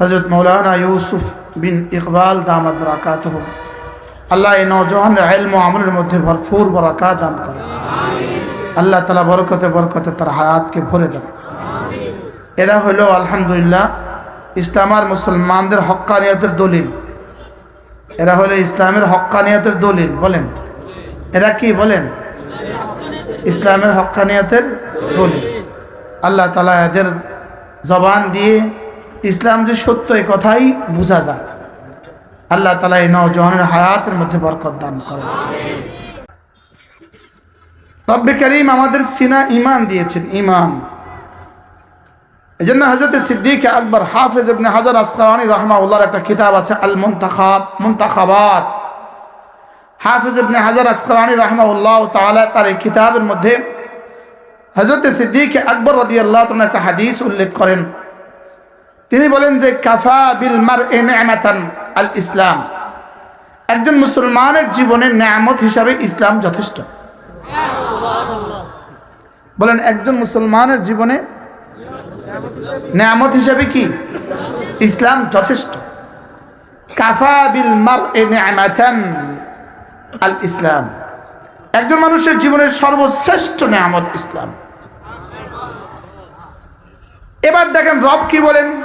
হজরত মৌলানা ইউসুফ বিন ইকবাল দামাদ বরাকাত আল্লাহ এই নজওয়ানের এলম আমলের মধ্যে ভরপুর বরাকাত দান করে আল্লাহ তালা বরকতে বরকতে তার হায়াতকে ভরে দেন। এরা হলো আলহামদুলিল্লাহ ইসলাম আর মুসলমানদের হক্কানিয়তের দলিল। এরা হলো ইসলামের হক্কানিয়তের দলিল বলেন। এরা কি বলেন? ইসলামের হক্কানিয়তের দলিল। আল্লাহ তালা এদের জবান দিয়ে ইসলাম যে সত্য এই কথাই বোঝা যায়। আল্লাহ তালা এই নওজওয়ানের হায়াতের মধ্যে বরকত দান করেন। রব্বে করিম আমাদের সিনা ইমান দিয়েছেন ইমান এই জন্য হজরত সিদ্দিক আকবর হাফেজ ইবনে হাজার আসকানি রহমাউল্লাহর একটা কিতাব আছে আল মুন্তাখাব মুন্তাখাবাত। হাফিজ ইবনে হাজার আসকানি রহমাউল্লাহ তাআলা তার এই কিতাবের মধ্যে হজরত সিদ্দিক আকবর রদি আল্লাহ একটা হাদিস উল্লেখ করেন। তিনি বলেন যে, কাফা বিল মার এ নেমাতান আল ইসলাম। একজন মুসলমানের জীবনে নেয়ামত হিসাবে ইসলাম যথেষ্ট। বলেন, একজন মুসলমানের জীবনে নেয়ামত হিসাবে কি? ইসলাম যথেষ্ট। কাফা বিল মার এ নেমাতান আল ইসলাম। একজন মানুষের জীবনের সর্বশ্রেষ্ঠ নেয়ামত ইসলাম। এবার দেখেন রব কি বলেন?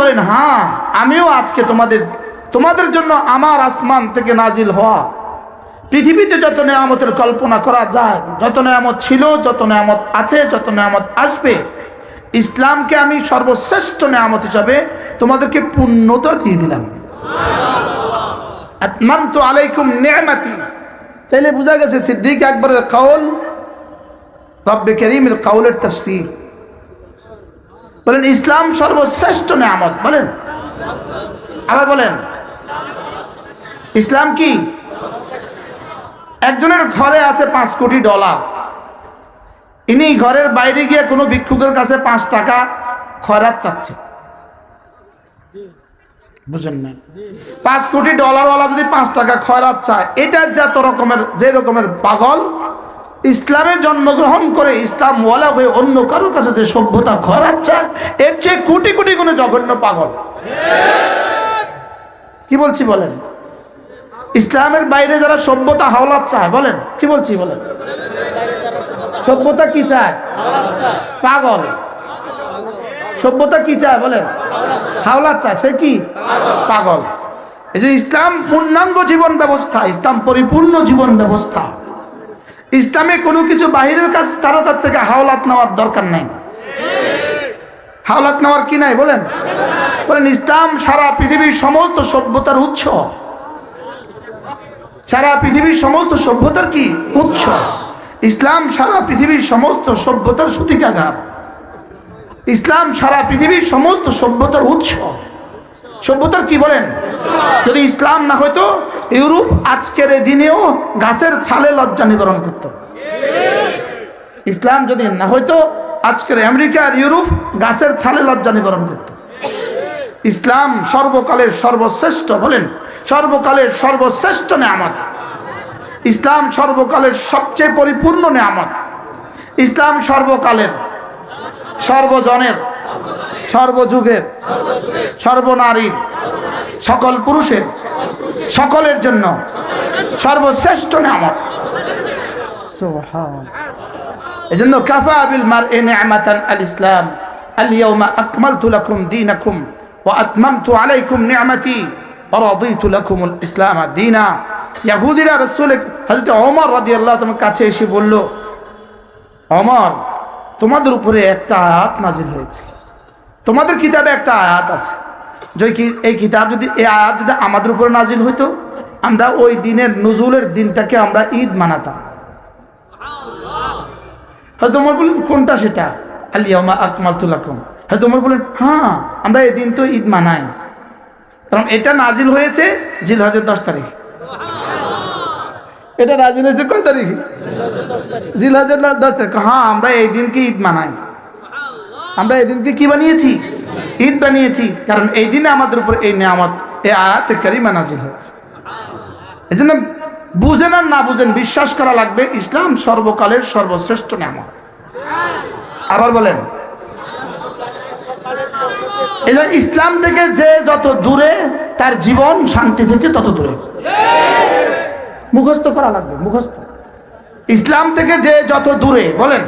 বলেন হ্যাঁ আমিও আজকে তোমাদের তোমাদের জন্য আমার আসমান থেকে নাজিল হওয়া, পৃথিবীতে যত নেয়ামতের কল্পনা করা যায়, যত নেয়ামত ছিল, যত নেয়ামত আছে, যত নেয়ামত আসবে, ইসলামকে আমি সর্বশ্রেষ্ঠ নেয়ামত হিসাবে তোমাদেরকে পূর্ণতা দিয়ে দিলাম। আলাইকুম নি'মাতি তাইলে বোঝা গেছে সিদ্দিক আকবরের কাউল রব্বে করিমের কাউলের তফসির। বলেন, ইসলাম সর্বশ্রেষ্ঠ নেয়ামত, বলেন। আবার বলেন, ইসলাম কি? একজনের ঘরে আছে পাঁচ কোটি ডলার। ইনি ঘরের বাইরে গিয়ে কোনো ভিক্ষুকের কাছে পাঁচ টাকা খয়রাত চাচ্ছে। বুঝেন নাই? পাঁচ কোটি ডলারওয়ালা যদি পাঁচ টাকা খয়রাত চায় এটা যত রকমের যে রকমের পাগল ইসলামে জন্মগ্রহণ করে ইসলাম ওয়ালা হয়ে অন্য কারোর কাছে যে সভ্যতা খয়রাত চায় এর চেয়ে কোটি কোটি গুণে জঘন্য পাগল। কি বলছি বলেন? ইসলামের বাইরে যারা সভ্যতা হাওলাত চায় বলেন কি বলছি বলেন? সভ্যতা কি চায়। পাগল। সভ্যতা কি চায় বলেন? হাওলাত চায়, সে কি? পাগল। এই যে ইসলাম পূর্ণাঙ্গ জীবন ব্যবস্থা, ইসলাম পরিপূর্ণ জীবন ব্যবস্থা। ইসলামে কোনো কিছু বাহিরের কাছ কারোর কাছ থেকে হাওলাত নেওয়ার দরকার নাই। হাওলাত নেওয়ার কি নাই বলেন? বলেন, ইসলাম সারা পৃথিবীর সমস্ত সভ্যতার উৎস। সারা পৃথিবীর সমস্ত সভ্যতার কি? উৎস। ইসলাম সারা পৃথিবীর সমস্ত সভ্যতার সূতিকাগার। ইসলাম সারা পৃথিবীর সমস্ত সভ্যতার উৎস। সভ্যতার কি বলেন? যদি ইসলাম না হয়তো ইউরোপ আজকের এই দিনেও গাছের ছালে লজ্জা নিবারণ করত। ইসলাম যদি না হয়তো আজকের আমেরিকা আর ইউরোপ গাছের ছালে লজ্জা নিবারণ করত। ইসলাম সর্বকালের সর্বশ্রেষ্ঠ বলেন, সর্বকালের সর্বশ্রেষ্ঠ নেয়ামত। ইসলাম সর্বকালের সবচেয়ে পরিপূর্ণ নেয়ামত। ইসলাম সর্বকালের সর্বজনের, সর্বযুগের, সর্বনারীর, সকল পুরুষের, সকলের জন্য সর্বশ্রেষ্ঠ নামত এই জন্য কাফা বিল মার এ নিয়ামাতান আল ইসলাম। আলিয়াউমা আকমালতু লাকুম দীনাকুম ওয়া আতমামতু আলাইকুম নিয়ামাতি ওয়া রাদিতু লাকুমুল ইসলাম দীনা। ইয়াহুদিরা রাসূল হযরত ওমর রাদিয়াল্লাহু তাআলার কাছে এসে বলল, ওমর তোমাদের উপরে একটা আয়াত নাজিল হয়েছে। তোমাদের কিতাবে একটা আয়াত আছে। যে এই কিতাব যদি এই আয়াত যদি আমাদের উপরে নাজিল হইতো, আমরা ওই দিনের নজরুলের দিনটাকে আমরা ঈদ মানাতাম। হয়তো তোমার বললেন, কোনটা সেটা? আলিয়ামা আকমালতুল্লাকুম হয়তো তোমার বললেন হ্যাঁ আমরা এই দিন তো ঈদ মানাই। কারণ এটা নাজিল হয়েছে জিল হজের দশ তারিখ। এটা হয়েছে কয় তারিখ? জিল হজের দশ তারিখ। হ্যাঁ আমরা এই দিনকে ঈদ মানাই। আমরা এই দিনকে কি বানিয়েছি? ঈদ বানিয়েছি। কারণ এই দিনে আমাদের উপর এই নিয়ামত, এই আয়াতে কারিমা নাজিল হয়েছে। এই জন্য বুঝেন আর না বুঝেন, বিশ্বাস করা লাগবে, ইসলাম সর্বকালের সর্বশ্রেষ্ঠ নামত আবার বলেন। এই ইসলাম থেকে যে যত দূরে, তার জীবন শান্তি থেকে তত দূরে। মুখস্থ করা লাগবে, মুখস্থ। ইসলাম থেকে যে যত দূরে, বলেন।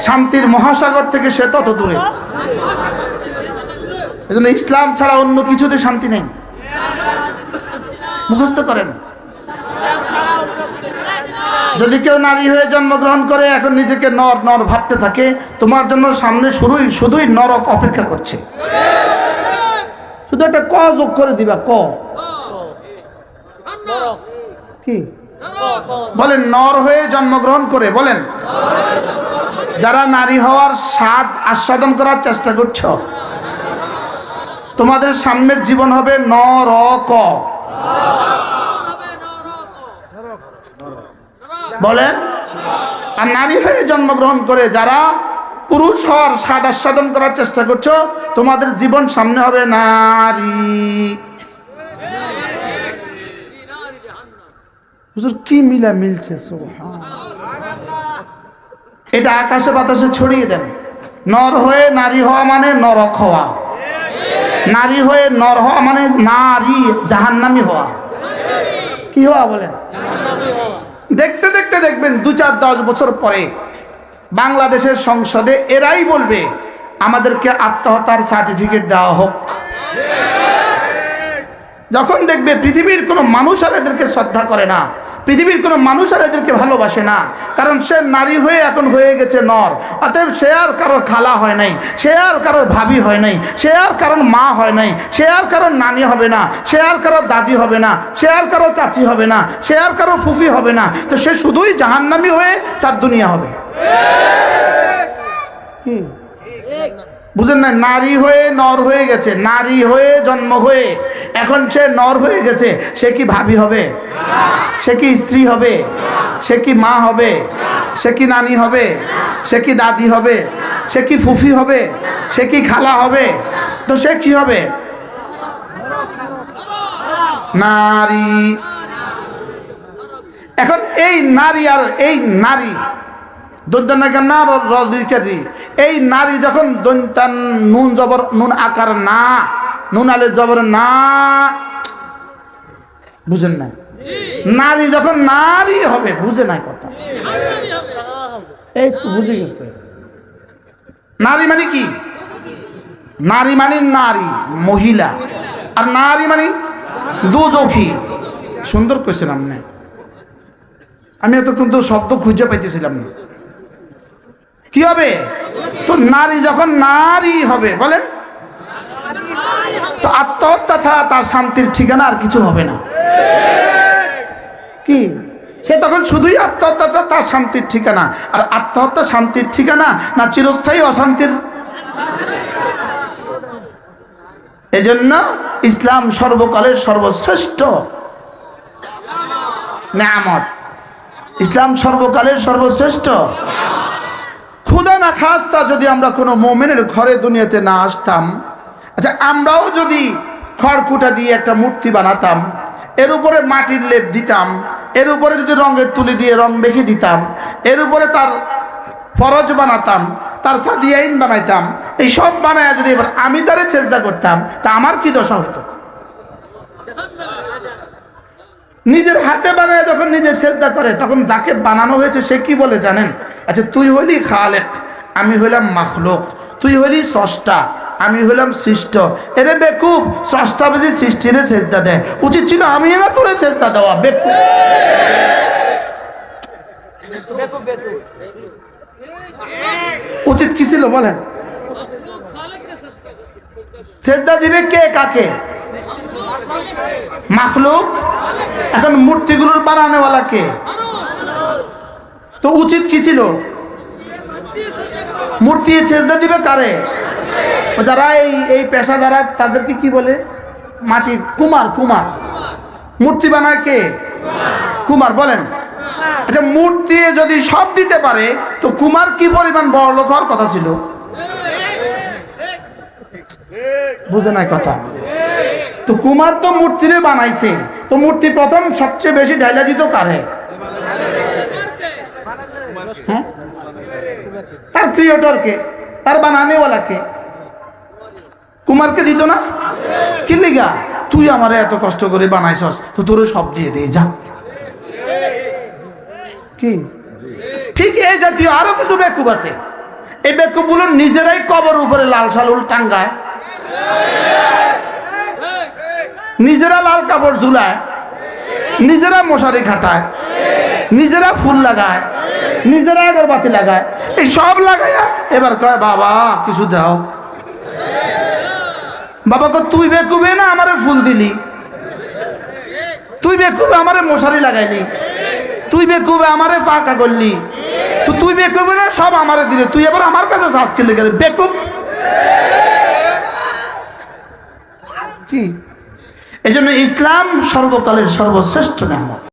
শান্তির মহাসাগর থেকে সে তত দূরে। এজন্য ইসলাম ছাড়া অন্য কিছুতে শান্তি নেই। মুখস্থ করেন। যদি কেউ নারী হয়ে জন্মগ্রহণ করে, এখন নিজেকে নর নর ভাবতে থাকে, তোমার জন্য সামনে শুরুই, শুধুই নরক অপেক্ষা করছে। শুধু একটা ক যোগ করে দিবা, ক। কি? বলেন, নর হয়ে জন্মগ্রহণ করে, বলেন। যারা নারী হওয়ার স্বাদ আস্বাদন করার চেষ্টা করছ, তোমাদের সামনের জীবন হবে ন র ক বলেন, আর নারী হয়ে জন্মগ্রহণ করে যারা পুরুষ হওয়ার স্বাদ আস্বাদন করার চেষ্টা করছ, তোমাদের জীবন সামনে হবে নারী। হুজুর, কি মিলা মিলছে এটা আকাশে বাতাসে ছড়িয়ে দেন। নর হয়ে নারী হওয়া মানে নরক হওয়া। নারী হয়ে নর হওয়া মানে নারী জাহান্নামি হওয়া। কি হওয়া বলেন? দেখতে দেখতে দেখবেন, দু চার দশ বছর পরে বাংলাদেশের সংসদে এরাই বলবে, আমাদেরকে আত্মহত্যার সার্টিফিকেট দেওয়া হোক। যখন দেখবে পৃথিবীর কোনো মানুষ আর এদেরকে শ্রদ্ধা করে না পৃথিবীর কোনো মানুষ আর এদেরকে ভালোবাসে না। কারণ সে নারী হয়ে এখন হয়ে গেছে নর। অতএব সে আর কারোর খালা হয় নাই সে আর কারোর ভাবি হয় নাই সে আর কারোর মা হয় নাই সে আর কারোর নানি হবে না সে আর কারোর দাদি হবে না সে আর কারও চাচি হবে না সে আর কারও ফুফি হবে না। তো সে শুধুই জাহান্নামি হয়ে তার দুনিয়া হবে। কি বুঝেন না? নারী হয়ে নর হয়ে গেছে, নারী হয়ে জন্ম হয়ে এখন সে নর হয়ে গেছে, সে কি ভাবি হবে? সে কি স্ত্রী হবে? সে কি মা হবে? সে কি নানি হবে? সে কি দাদি হবে? সে কি ফুফি হবে? সে কি খালা হবে? তো সে কি হবে? নারী। এখন এই নারী আর এই নারী না এই নারী যখন নুন জবর, নুন আকার না, নুন আলে জবর না, বুঝেন না নারী যখন নারী হবে, বুঝে নাই কথা। এই তো বুঝে গেছে। নারী মানে কি? নারী মানে নারী, মহিলা। আর নারী মানে দুজখী। সুন্দর কোয়েশ্চেন না আমি এতক্ষণ তো শব্দ খুঁজে পাইতেছিলাম না। কি হবে? তো নারী যখন নারী হবে, বলেন। তো আত্মহত্যা ছাড়া তার শান্তির ঠিকানা আর কিছু হবে না। কি? সে তখন শুধুই আত্মহত্যা ছাড়া তার শান্তির ঠিকানা। আর আত্মহত্যা শান্তির ঠিকানা না চিরস্থায়ী অশান্তির? এজন্য ইসলাম সর্বকালের সর্বশ্রেষ্ঠ নামত ইসলাম সর্বকালের সর্বশ্রেষ্ঠ খুদা না খাস্তা যদি আমরা কোনো মোমেনের ঘরে দুনিয়াতে না আসতাম আচ্ছা আমরাও যদি খড়কুটা দিয়ে একটা মূর্তি বানাতাম, এর উপরে মাটির লেপ দিতাম, এর উপরে যদি রঙের তুলি দিয়ে রং মেখে দিতাম, এর উপরে তার ফরজ বানাতাম, তার সাদিয়াইন বানাইতাম, এই সব বানায় যদি এবার আমি তারে চেষ্টা করতাম, তা আমার কি দশা হতো? নিজের হাতে বানায় যখন নিজে চেষ্টা করে তখন যাকে বানানো হয়েছে সে কি বলে জানেন? আচ্ছা তুই হইলি খালেক আমি হইলাম মাখলোক। তুই হইলি স্রষ্টা আমি হইলাম সৃষ্ট। এরে বেকুব স্রষ্টা বুঝি সৃষ্টিরে চেষ্টা দেয়। উচিত ছিল আমি না তোরে চেষ্টা দেওয়া বেকুব। উচিত কি ছিল বলেন? চেষ্টা দিবে কে কাকে? মাখলুক? এখন মূর্তিগুলোর বানানেওয়ালা কে? তো উচিত কি ছিল? মূর্তি ছেজদা দিবে কারে? যারা এই এই পেশা যারা তাদেরকে কি বলে? মাটির কুমার কুমার। মূর্তি বানায় কে? কুমার, বলেন। আচ্ছা মূর্তি যদি সব দিতে পারে, তো কুমার কি পরিমাণ বড় লোক হওয়ার কথা ছিল? বুঝে নাই কথা। তো কুমার তো মূর্তিরে বানাইছে। তো মূর্তি প্রথম সবচেয়ে বেশি ঢাইলা দিত কারে? হ্যাঁ? তার ক্রিয়েটরকে, তার বানানেওয়ালাকে। কুমারকে দিত না? কি লিগা? তুই আমারে এত কষ্ট করে বানাইছস, তো তোরে সব দিয়ে দে, যা। কি? ঠিক এই জাতীয় আরও কিছু বেকুব আছে। এই বেকুবগুলো নিজেরাই কবর উপরে লাল সালুল টাঙ্গায়। নিজেরা লাল কাপড় ঝুলায়, নিজেরা মশারি খাটায়, নিজেরা ফুল লাগায়, নিজেরা আগরবাতি লাগায়, এই সব লাগাইয়া এবার কয়, বাবা, কিছু দাও। বাবা কয় তুই বেকুবে না আমারে ফুল দিলি? তুই বেকুবে আমারে মশারি লাগাইলি? তুই বেকুবে আমারে পাকা করলি? তুই বেকুবে না, সব আমারে দিলে। তুই এবার আমার কাছে সাজ সাজকে লেগে? বেকুব? কি? এই ইসলাম সর্বকালের সর্বশ্রেষ্ঠ নামক